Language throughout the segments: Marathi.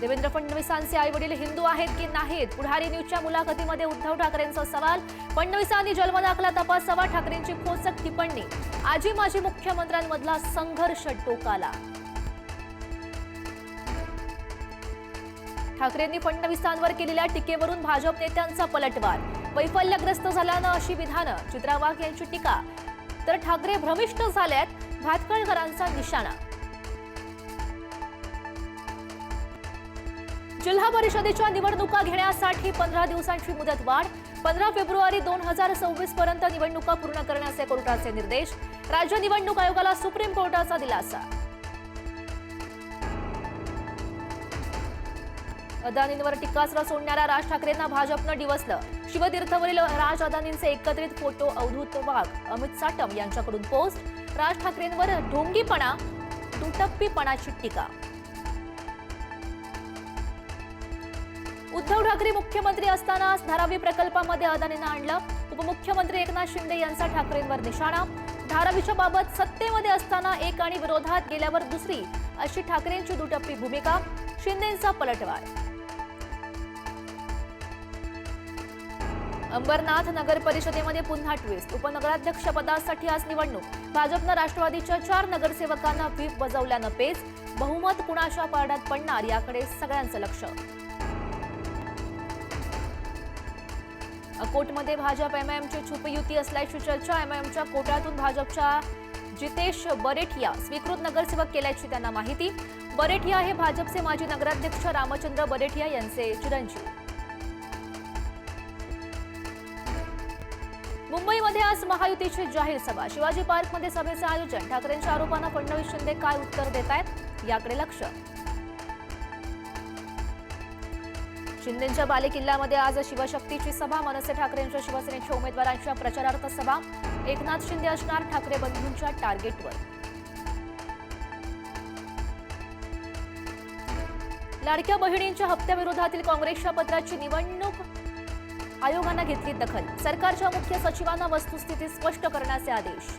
देवेंद्र फडणवीसांचे आई वडील हिंदू आहेत की नाहीत? पुढारी न्यूजच्या मुलाखतीमध्ये उद्धव ठाकरेंचा सवाल. फडणवीसांनी जन्मदाखला तपासावा ठाकरेंची खोचक टिप्पणी. आजी माजी मुख्यमंत्र्यांमधला संघर्ष टोकाला. ठाकरेंनी फडणवीसांवर केलेल्या टीकेवरून भाजप नेत्यांचा पलटवार. वैफल्यग्रस्त झाल्यानं अशी विधानं. चित्रा वाघ यांची टीका. तर ठाकरे भ्रमिष्ठ झाल्यात भातखळकरांचा निशाणा. जिल्हा परिषदेच्या निवडणुका घेण्यासाठी पंधरा दिवसांची मुदत वाढ पंधरा फेब्रुवारी दोन हजार सव्वीस पर्यंत निवडणुका पूर्ण करण्याचे कोर्टाचे निर्देश. राज्य निवडणूक आयोगाला सुप्रीम कोर्टाचा दिलासा. अदानींवर टीकास्त्र सोडणाऱ्या राज ठाकरेंना भाजपनं डिवसलं. शिवतीर्थवरील राज अदानींचे एकत्रित फोटो अवधूत वाघ अमित साटम यांच्याकडून पोस्ट. राज ठाकरेंवर ढोंगीपणा दुटप्पीपणाची टीका. उद्धव ठाकरे मुख्यमंत्री असतानाच धारावी प्रकल्पामध्ये अदानीनं आणलं. उपमुख्यमंत्री एकनाथ शिंदे यांचा ठाकरेंवर निशाणा. धारावीच्या बाबत सत्तेमध्ये असताना एक आणि विरोधात गेल्यावर दुसरी अशी ठाकरेंची दुटप्पी भूमिका. शिंदेंचा पलटवार. अंबरनाथ नगर परिषदेमध्ये पुन्हा ट्विस्ट उपनगराध्यक्षपदासाठी आज निवडणूक. भाजपनं राष्ट्रवादीच्या चार नगरसेवकांना व्हीप बजावल्यानं पेच. बहुमत कुणाच्या पारड्यात पडणार याकडे सगळ्यांचं लक्ष. कोटमध्ये भाजप एमआयएमची छुपी युती असल्याची चर्चा. एमआयएमच्या कोटातून भाजपच्या जितेश बरेठिया स्वीकृत नगरसेवक केल्याची त्यांना माहिती. बरेठिया हे भाजपचे माजी नगराध्यक्ष रामचंद्र बरेठिया यांचे चिरंजीव. मुंबईमध्ये आज महायुतीची जाहीर सभा. शिवाजी पार्कमध्ये सभेचं आयोजन. ठाकरेंच्या आरोपांना फडणवीस शिंदे काय उत्तर देत आहेत याकडे लक्ष. शिंदेच्या बालेकिल्ल्यामध्ये आज शिवशक्तीची सभा. मनसे ठाकरेंच्या शिवसेनेच्या उमेदवारांच्या प्रचारार्थ सभा. एकनाथ शिंदे असणार ठाकरे बंधूंच्या टार्गेटवर. लाडक्या बहिणींच्या हप्त्याविरोधातील काँग्रेसच्या पत्राची निवडणूक. आयोगानं घेतली दखल. सरकारच्या मुख्य सचिवांना वस्तुस्थिती स्पष्ट करण्याचे आदेश.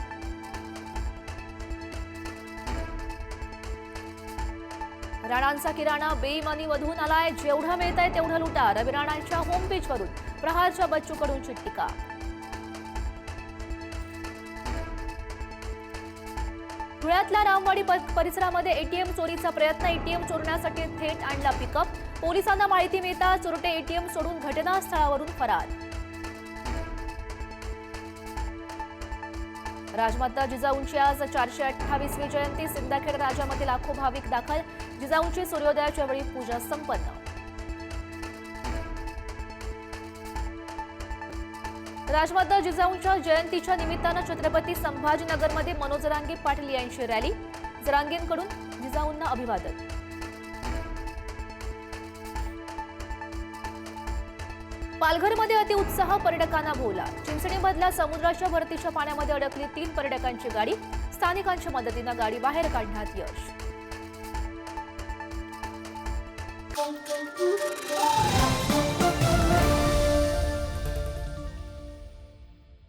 राणांचा किराणा बेईमानीमधून आलाय. जेवढं मिळतंय तेवढं लुटा. रवी राणांच्या होमपेजवरून प्रहारच्या बच्चूकडूनची टीका धुळ्यातल्या रामवाडी परिसरामध्ये एटीएम चोरीचा प्रयत्न. एटीएम चोरण्यासाठी थेट आणला पिकअप पोलिसांना माहिती मिळता चोरटे एटीएम सोडून घटनास्थळावरून फरार. राजमाता जिजाऊंची आज चारशे अठ्ठावीसवी जयंती. सिंदखेड राजामध्ये लाखो भाविक दाखल. जिजाऊंची सूर्योदयाच्या वेळी पूजा संपन्न. राजमाता जिजाऊंच्या जयंतीच्या निमित्तानं छत्रपती संभाजीनगरमध्ये मनोज रांगे पाटील यांची रॅली. जरांगेंकडून जिजाऊंना अभिवादन. पालघरमध्ये अतिउत्साह पर्यटकांना भोवला चिंचणीमधल्या समुद्राच्या भरतीच्या पाण्यामध्ये अडकली तीन पर्यटकांची गाडी. स्थानिकांच्या मदतीनं गाडी बाहेर काढण्यात यश.